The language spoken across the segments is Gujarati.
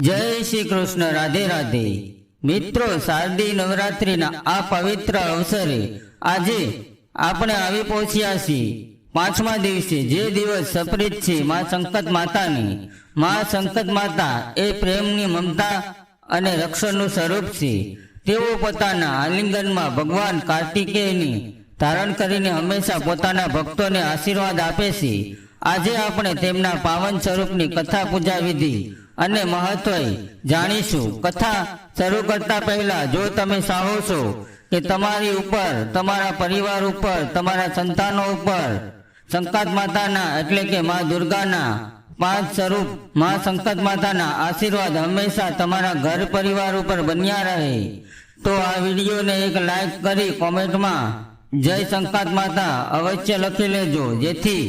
જય શ્રી કૃષ્ણ, રાધે રાધે. મિત્રો, શારદી નવરાત્રિના આ પવિત્ર અવસરે આજે આપણે આવી પહોંચ્યા છીએ. પાંચમા દિવસે જે દિવસ સપ્રિત છે, મા સંકટ માતાની. મા સંકટ માતા એ પ્રેમની મમતા અને રક્ષણનું સ્વરૂપ છે. તેઓ પોતાના આલિંગનમાં ભગવાન કાર્તિકેયની ધારણ કરીને હંમેશા પોતાના ભક્તોને આશીર્વાદ આપે છે. આજે આપણે તેમના પાવન સ્વરૂપની કથા પૂજા વિધિ અને મહત્વ જાણીશું. કથા શરૂ કરતા પહેલા જો તમે ચાહો છો કે તમારી ઉપર, તમારા પરિવાર ઉપર, તમારા સંતાનો ઉપર, સંકટ માતાના એટલે કે મા દુર્ગાના પાંચ સ્વરૂપ, મા સંકટ માતાના આશીર્વાદ હંમેશા તમારા ઘર પરિવાર ઉપર બન્યા રહે. તો આ વિડીયોને એક લાઈક કરી કોમેન્ટમાં જય સંકટ માતા અવશ્ય લખી લેજો. જેથી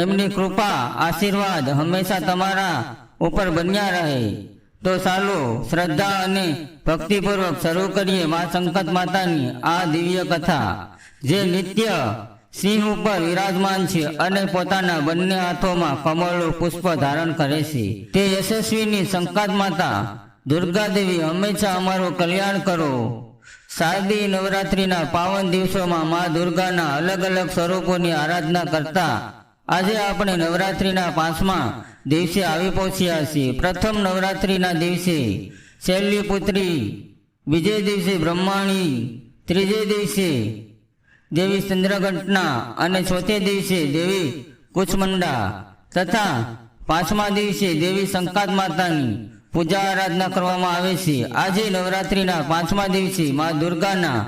એમની કૃપા, આશીર્વાદ હંમેશા તમારા ઉપર બન્યા રહે. તો ચાલો શ્રદ્ધા અને ભક્તિપૂર્વક શરૂ કરીએ મા સંકટ માતાની આ દિવ્ય કથા, જે નિત્ય સિંહ ઉપર વિરાજમાન છે અને પોતાના બંને હાથોમાં કમળનું પુષ્પ ધારણ કરે છે. તે યશસ્વીની સંકાત માતા, દુર્ગા દેવી, હંમેશા અમારું કલ્યાણ કરો. શારદી નવરાત્રિના પાવન દિવસોમાં મા દુર્ગાના અલગ અલગ સ્વરૂપોની આરાધના કરતા આજે આપણે નવરાત્રિના પાંચમા દિવસે આવી પહોંચ્યા છીએ. પ્રથમ નવરાત્રિના દિવસે શૈલ્યપુત્રી બીજે દિવસે બ્રહ્માણી, ત્રીજે દિવસે દેવી ચંદ્રઘટના અને ચોથે દિવસે દેવી કુચમંડા તથા પાંચમા દિવસે દેવી શંકાત માતાની પૂજા આરાધના કરવામાં આવે છે. આજે નવરાત્રિના પાંચમા દિવસે મા દુર્ગાના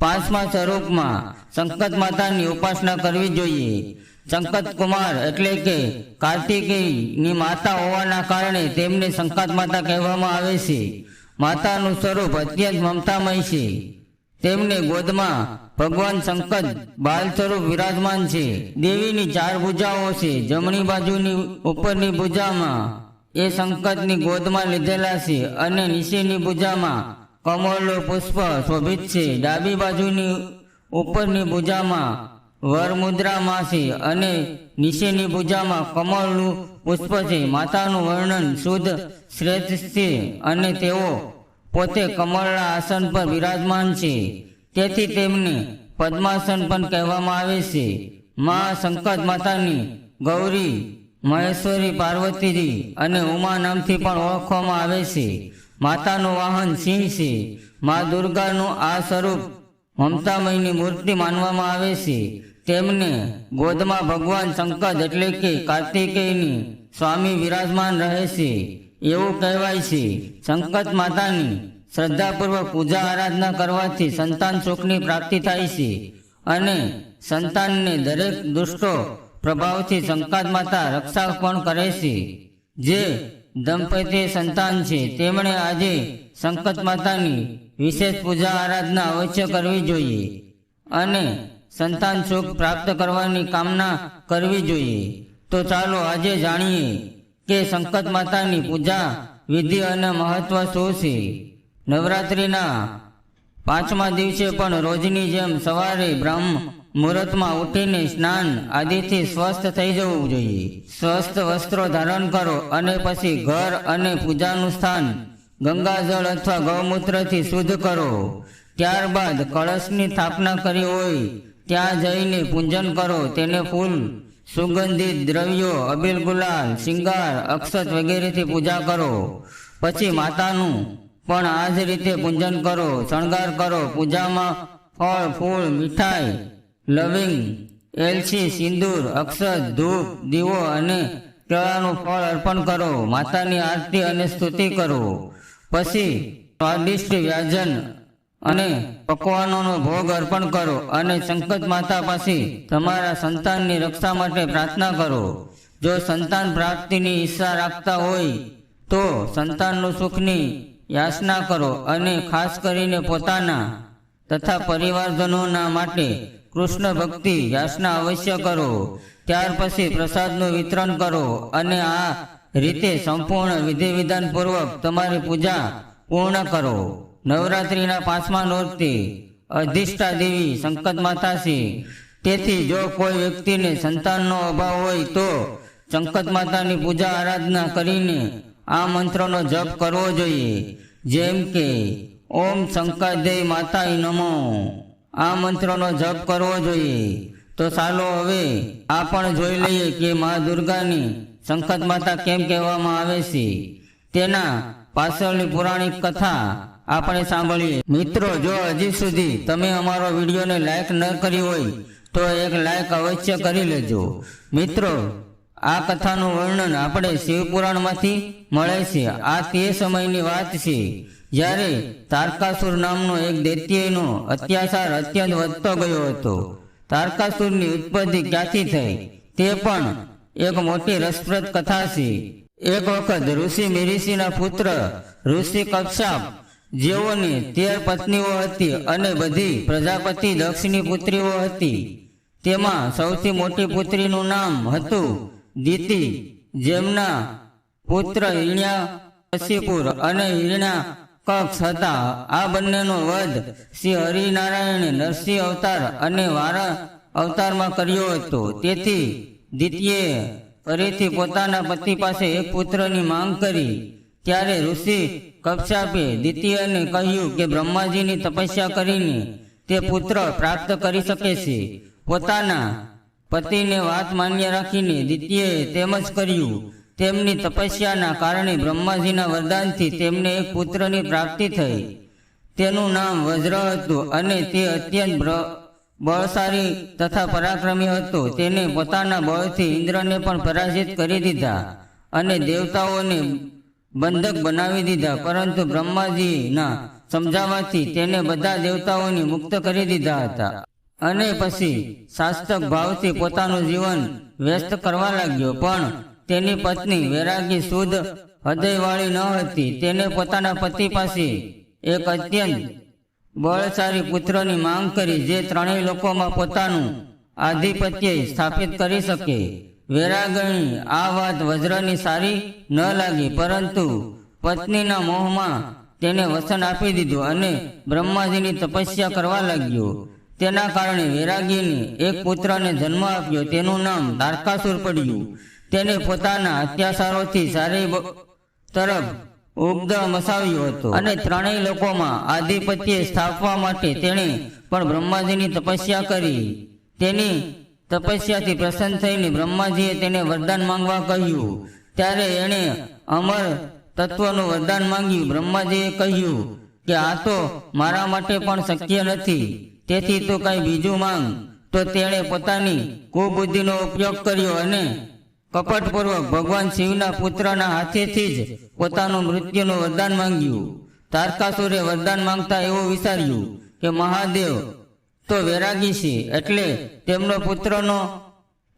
પાંચમા સ્વરૂપમાં સંકટ માતાની ઉપાસના કરવી જોઈએ. સંકટ કુમાર એટલે કે કાર્તિકેયની માતા હોવાના કારણે તેમને સંકત માતા કહેવામાં આવે છે. માતાનું સ્વરૂપ અત્યંત મમતામય છે. તેમને ગોદમાં ભગવાન સંકટ બાલ સ્વરૂપ વિરાજમાન છે. દેવીની ચાર ભુજાઓ છે. જમણી બાજુની ઉપરની ભૂજામાં એ સંકટની ગોદમાં લીધેલા છે અને નીચેની ભૂજામાં કમળનું પુષ્પ શોભિત છે. ડાબી બાજુની ઉપરની ભુજામાં વરમુદ્રામાં છે અને નીચેની પૂજામાં કમળનું પુષ્પ છે. માતાનું વર્ણન શુદ્ધ શ્રેષ્ઠ છે અને તેઓ પોતે કમળના આસન પર વિરાજમાન છે. તેથી તેમને પદ્માસન પણ કહેવામાં આવે છે. મા સંકટ માતાની ગૌરી મહેશ્વરી પાર્વતીજી અને ઉમા નામથી પણ ઓળખવામાં આવે છે. માતાનું વાહન સિંહ છે. મા દુર્ગાનું આ સ્વરૂપ મમતામયની મૂર્તિ માનવામાં આવે છે. તેમને ગોદમાં ભગવાન સંકટ એટલે કે કાર્તિકેયની સ્વામી વિરાજમાન રહે છે. એવું કહેવાય છે સંકટ માતાની શ્રદ્ધાપૂર્વક પૂજા આરાધના કરવાથી સંતાન સુખની પ્રાપ્તિ થાય છે અને સંતાનને દરેક દુષ્ટો પ્રભાવથી સંકાત માતા રક્ષા પણ કરે છે. જે દંપતી સંતાન છે, તેમણે આજે સંકટ માતાની વિશેષ પૂજા આરાધના અવશ્ય કરવી જોઈએ અને સંતાન સુખ પ્રાપ્ત કરવાની કામના કરવી જોઈએ. તો ચાલો આજે જાણીએ કે સંકટ માતાની પૂજા, વિધિ અને મહત્વ શું છે? નવરાત્રિના પાંચમા દિવસે પણ રોજની જેમ સવારે બ્રહ્મ મુહૂર્તમાં ઉઠીને સ્નાન આદિથી સ્વસ્થ થઈ જવું જોઈએ. સ્વસ્થ વસ્ત્રો ધારણ કરો અને પછી ઘર અને પૂજાનું સ્થાન ગંગાજળ અથવા ગૌમૂત્રથી શુદ્ધ કરો. ત્યારબાદ કળશની સ્થાપના કરી હોય ત્યાં જઈને પૂજન કરો. તેને ફૂલ, સુગંધિત દ્રવ્યો, અબીલ ગુલાલ, શિંગાર, અક્ષત વગેરેથી પૂજા કરો. પછી માતાનું પણ આ જ રીતે પૂજન કરો. શણગાર કરો. પૂજામાં ફળ, ફૂલ, મીઠાઈ, લવિંગ એલસી સિંદૂર, અક્ષત, ધૂપ, દીવો અને કેળાનું ફળ અર્પણ કરો. માતાની આરતી અને સ્તુતિ કરો. પછી સ્વાદિષ્ટ વ્યાજન અને પકવાનોનો ભોગ અર્પણ કરો અને સંકટ માતા પાસે તમારા સંતાનની રક્ષા માટે પ્રાર્થના કરો. જો સંતાન પ્રાપ્તિની ઈચ્છા રાખતા હોય તો સંતાનનું સુખની યાચના કરો અને ખાસ કરીને પોતાના તથા પરિવારજનોના માટે કૃષ્ણ ભક્તિ યાચના અવશ્ય કરો. ત્યાર પછી પ્રસાદનું વિતરણ કરો અને આ રીતે સંપૂર્ણ વિધિ વિધાનપૂર્વક તમારી પૂજા પૂર્ણ કરો. નવરાત્રિના પાંચમા નોરથી અધિષ્ઠા દેવી સંકટ માતા છે તેથી જો કોઈ વ્યક્તિને સંતાનનો અભાવ હોય તો સંકટ માતાની પૂજા આરાધના કરીને આ મંત્રનો જપ કરવો જોઈએ. જેમ કે, ઓમ શંકાદેય માતાય નમો. આ મંત્રનો જપ કરવો જોઈએ. તો ચાલો હવે આ પણ જોઈ લઈએ કે મા દુર્ગાની સંકટ માતા કેમ કહેવામાં આવે છે. તેના પાછળની પૌરાણિક કથા આપણે સાંભળીએ. મિત્રો, જો હજી સુધી તમે અમારો વિડીયોને લાઈક ન કરી હોય, તો એક લાઈક અવશ્ય કરી લેજો. મિત્રો, આ કથાનું વર્ણન આપણે શિવપુરાણમાંથી મળે છે. આ તે સમયની વાત છે જ્યારે તારકાસુર નામનો એક દૈત્યનો અત્યાચાર અત્યંત વધતો ગયો હતો. તારકાસુરની ઉત્પત્તિ ક્યાંથી થઈ? તે પણ એક મોટી રસપ્રદ કથા છે. એક વખત ઋષિ મિરિષિના પુત્ર ઋષિ કક્ષાપ જેઓની તેર પત્નીઓ હતી અને બધી પ્રજાપતિ દક્ષની પુત્રીઓ હતી. તેમાં સૌથી મોટી પુત્રીનું નામ હતું દીતિ, જેમના પુત્ર હિરણ્યા કશિપુર અને હિરણા કક્ષ હતા. આ બંનેનો વધ શ્રી હરિનારાયણે નરસિંહ અવતાર અને વારા અવતારમાં કર્યો હતો. તેથી દ્વિતીય ફરીથી પોતાના પતિ પાસે એક પુત્રની માંગ કરી. ત્યારે ઋષિ કક્ષાપે દ્વિતીયને કહ્યું કે બ્રહ્માજીની તપસ્યા કરીને તે પુત્ર પ્રાપ્ત કરી શકે છે. પોતાના પતિને વાત માન્ય રાખીને દ્વિતીયએ તેમ જ કર્યું. તેમની તપસ્યાના કારણે બ્રહ્માજીના વરદાનથી તેમને એક પુત્રની પ્રાપ્તિ થઈ. તેનું નામ વજ્ર હતું અને તે અત્યંત બળશાળી તથા પરાક્રમી હતો. તેને પોતાના બળથી ઇન્દ્રને પણ પરાજિત કરી દીધા અને દેવતાઓને બંધક બનાવી દીધા, પરંતુ બ્રહ્માજીના સમજાવવાથી તેને બધા દેવતાઓને મુક્ત કરી દીધા હતા. અને પછી શાસ્ત્રક ભાવથી પોતાનું જીવન વ્યસ્ત કરવા લાગ્યો, પણ તેની પત્ની વૈરાગી શુદ્ધ હૃદયવાળી ન હતી. તેને પોતાના પતિ પાસે એક અત્યંત બળશાળી પુત્રની માંગ કરી, જે ત્રણેય લોકોમાં પોતાનું આધિપત્ય સ્થાપિત કરી શકે. વૈરાગણી, આ વાત વજ્રની સારી ન લાગી, પરંતુ પત્નીના મોહમાં તેને વસન આપી દીધું અને બ્રહ્માજીની તપસ્યા કરવા લાગ્યો. તેના કારણે વૈરાગીને એક પુત્રને જન્મ આપ્યો, તેનું નામ તારકાસુર પડ્યું. તેને પોતાના અત્યાચારોથી સારી તરફ ઉપદ્ર મસાવ્યો હતો. અને ત્રણેય લોકોમાં આધિપત્ય સ્થાપવા માટે તેણે પણ બ્રહ્માજીની તપસ્યા કરી. તેની તપસ્યાથી પ્રસન્ન થઈને બ્રહ્માજીએ તેને વરદાન માંગવા કહ્યું. ત્યારે એણે અમર તત્વનું વરદાન માંગ્યું. બ્રહ્માજીએ કહ્યું કે, આ તો મારા માટે પણ શક્ય નથી. તેથી તું કઈ બીજું માંગ. તો તેણે પોતાની કુબુદ્ધિનો ઉપયોગ કર્યો અને કપટપૂર્વક ભગવાન શિવના પુત્રના હાથેથી જ પોતાનું મૃત્યુનું વરદાન માંગ્યું. તારકાસુરે વરદાન માંગતા એવું વિચાર્યું કે, મહાદેવ તો વૈરાગી છે. એટલે તેમનો પુત્રનો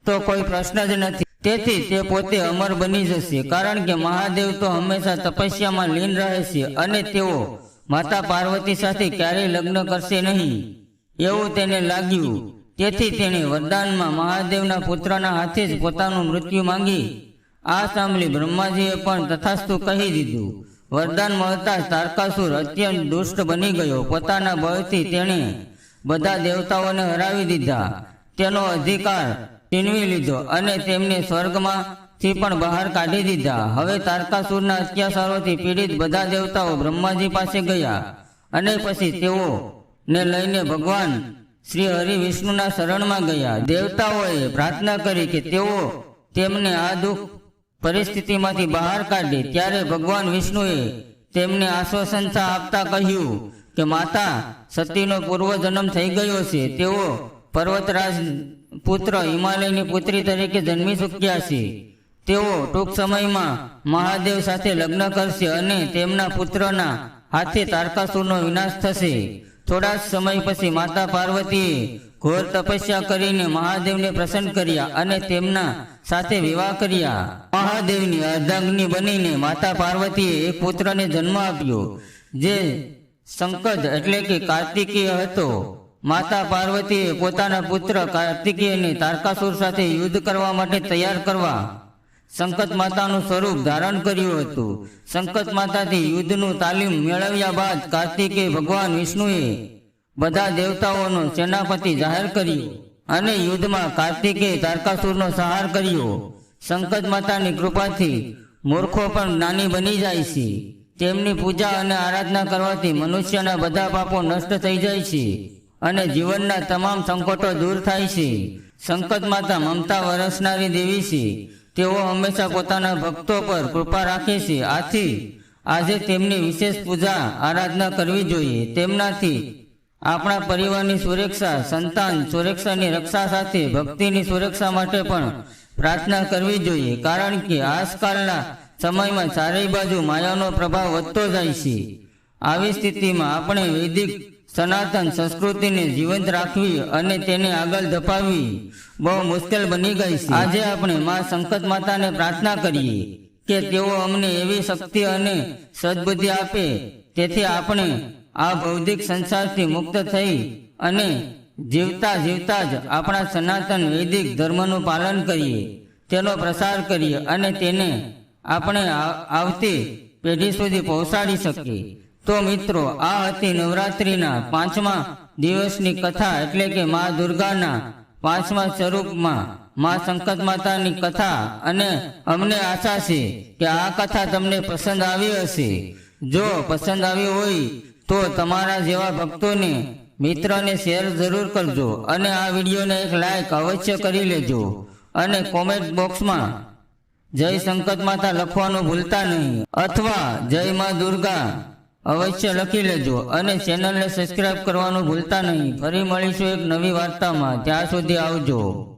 તો કોઈ પ્રશ્ન જ નથી. તેથી તે પોતે અમર બની જશે. કારણ કે મહાદેવ તો હંમેશા તપસ્યામાં લીન રહે છે અને તેઓ માતા પાર્વતી સાથે ક્યારેય લગ્ન કરશે નહીં. એવું તેને લાગ્યું. તેથી તેણે વરદાનમાં મહાદેવના પુત્રના હાથે જ પોતાનું મૃત્યુ માંગી. આ સાંભળી બ્રહ્માજીએ પણ તથાસ્તુ કહી દીધું. વરદાન મળતા તારકાસુર અત્યંત દુષ્ટ બની ગયો. પોતાના બળથી તેણે બધા દેવતાઓને હરાવી દીધા. તેનો અધિકાર છીનવી લીધો અને તેમને સ્વર્ગમાંથી પણ બહાર કાઢી દીધા. હવે તારકાસુરના અત્યાચારોથી પીડિત બધા દેવતાઓ બ્રહ્માજી પાસે ગયા અને પછી તેઓ ને લઈને ભગવાન શ્રી હરિ વિષ્ણુના શરણમાં ગયા. દેવતાઓએ પ્રાર્થના કરી કે તેઓ તેમને આ દુઃખ પરિસ્થિતિમાંથી બહાર કાઢે. ત્યારે ભગવાન વિષ્ણુએ તેમને આશ્વાસનતા આપતા કહ્યું કે માતા, સતીનો પૂર્વજન્મ થઈ ગયો છે. તેઓ પર્વતરાજ પુત્ર, હિમાલયની પુત્રી તરીકે જન્મી ચૂક્યા છે. તેઓ ટૂંક સમયમાં મહાદેવ સાથે લગ્ન કરશે અને તેમના પુત્રના હાથે તારકાસુરનો વિનાશ થશે. થોડા સમય પછી માતા પાર્વતીએ ઘોર તપસ્યા કરીને મહાદેવને પ્રસન્ન કર્યા અને તેમના સાથે વિવાહ કર્યા. મહાદેવની અર્ધાંગની બનીને માતા પાર્વતીએ એક પુત્રને જન્મ આપ્યો, જે સંકદ એટલે કે કાર્તિકેય હતો. માતા પાર્વતીએ પોતાના પુત્ર કાર્તિકેયને તારકાસુર સાથે યુદ્ધ કરવા માટે તૈયાર કરવા સંકત માતાનું સ્વરૂપ ધારણ કર્યું હતું. સંકત માતાથી યુદ્ધનું તાલીમ મેળવ્યા બાદ કાર્તિકે ભગવાન વિષ્ણુએ બધા દેવતાઓનો સેનાપતિ જાહેર કર્યો અને યુદ્ધમાં કાર્તિકે તારકાસુરનો સંહાર કર્યો. સંકત માતાની કૃપાથી મૂર્ખો પણ જ્ઞાની બની જાય છે. તેમની પૂજા અને આરાધના કરવાથી મનુષ્યના બધા પાપો નષ્ટ થઈ જાય છે અને જીવનના તમામ સંકટો દૂર થાય છે. સંકટ માતા મમતા વરસનારી દેવી છે. તેઓ હંમેશા પોતાના ભક્તો પર કૃપા રાખે છે. આથી આજે તેમની વિશેષ પૂજા, આરાધના કરવી જોઈએ. તેમનાથી આપણા પરિવારની સુરક્ષા, સંતાન સુરક્ષાની રક્ષા સાથે ભક્તિની સુરક્ષા માટે પણ પ્રાર્થના કરવી જોઈએ. કારણ કે આજકાલના સમયમાં ચારેય બાજુ માયાનો પ્રભાવ વધતો જાય છે. આવી સ્થિતિમાં આપણે વૈદિક, સનાતન સંસ્કૃતિને જીવંત રાખવી અને તેને આગળ ધપાવવી બહુ મુશ્કેલ બની ગઈ છે. આજે આપણે મા સંકટ માતાને પ્રાર્થના કરીએ કે તેઓ અમને એવી શક્તિ અને સદબુદ્ધિ આપે, તેથી આપણે આ ભૌતિક સંસારથી મુક્ત થઈ અને જીવતા જીવતા જ આપણા સનાતન વૈદિક ધર્મનું પાલન કરીએ. તેનો પ્રસાર કરીએ અને તેને આપણે આવતી પેઢી સુધી પહોંચાડી શકીએ. તો મિત્રો, આ હતી નવરાત્રિના પાંચમા દિવસની કથા એટલે કે મા દુર્ગાના પાંચમા સ્વરૂપમાં મા સંકટ માતાની કથા. અને અમને આશા છે કે આ કથા તમને પસંદ આવી હશે. જો પસંદ આવી હોય તો તમારા જેવા ભક્તોને, મિત્રને શેર જરૂર કરજો અને આ વિડીયોને એક લાઈક અવશ્ય કરી લેજો. અને કોમેન્ટ બોક્સમાં જય સંકટ માતા લખવાનું ભૂલતા નહીં. અથવા જય માં દુર્ગા, અવશ્ય લખી લેજો અને ચેનલને સબસ્ક્રાઇબ કરવાનું ભૂલતા નહીં. ફરી મળીશું એક નવી વાર્તામાં. ત્યાં સુધી આવજો.